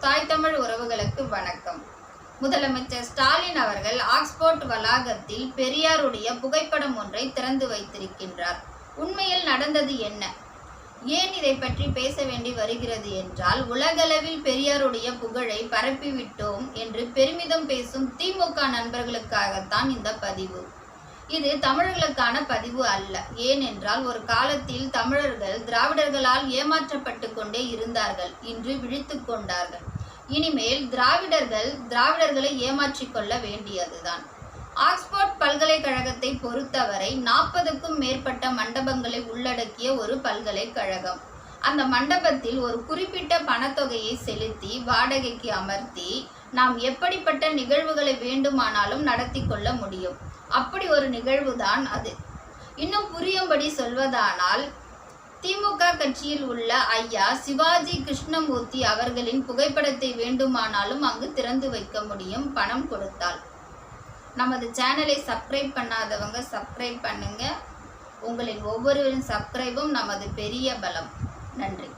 தாய் தமிழ் உறவுகளுக்கு வணக்கம். முதலமைச்சர் ஸ்டாலின் அவர்கள் ஆக்ஸ்போர்ட் வளாகத்தில் பெரியாருடைய புகைப்படம் ஒன்றை திறந்து வைத்திருக்கின்றார். உண்மையில் நடந்தது என்ன? ஏன் இதை பற்றி பேச வேண்டி வருகிறது என்றால் உலகளவில் பெரியாருடைய புகழை பரப்பிவிட்டோம் என்று பெருமிதம் பேசும் திமுக நண்பர்களுக்காகத்தான் இந்த பதிவு. இது தமிழர்களுக்கான பதிவு அல்ல. ஏனென்றால் ஒரு காலத்தில் தமிழர்கள் திராவிடர்களால் ஏமாற்றப்பட்டு கொண்டே இருந்தார்கள். இன்று விழித்து கொண்டார்கள். இனிமேல் திராவிடர்கள் திராவிடர்களை ஏமாற்றிக்கொள்ள வேண்டியதுதான். ஆக்ஸ்போர்ட் பல்கலைக்கழகத்தை பொறுத்தவரை நாற்பதுக்கும் மேற்பட்ட மண்டபங்களை உள்ளடக்கிய ஒரு பல்கலைக்கழகம். அந்த மண்டபத்தில் ஒரு குறிப்பிட்ட பணத்தொகையை செலுத்தி வாடகைக்கு அமர்த்தி நாம் எப்படிப்பட்ட நிகழ்வுகளை வேண்டுமானாலும் நடத்தி கொள்ள முடியும். அப்படி ஒரு நிகழ்வுதான் அது. இன்னும் புரியும்படி சொல்வதானால் திமுக கட்சியில் உள்ள ஐயா சிவாஜி கிருஷ்ணமூர்த்தி அவர்களின் புகைப்படத்தை வேண்டுமானாலும் அங்கு திறந்து வைக்க முடியும். பணம் கொடுத்தால். நமது சேனலை சப்ஸ்கிரைப் பண்ணாதவங்க சப்ஸ்கிரைப் பண்ணுங்க. உங்களின் ஒவ்வொருவரின் சப்ஸ்கிரைபும் நமது பெரிய பலம். நன்றி.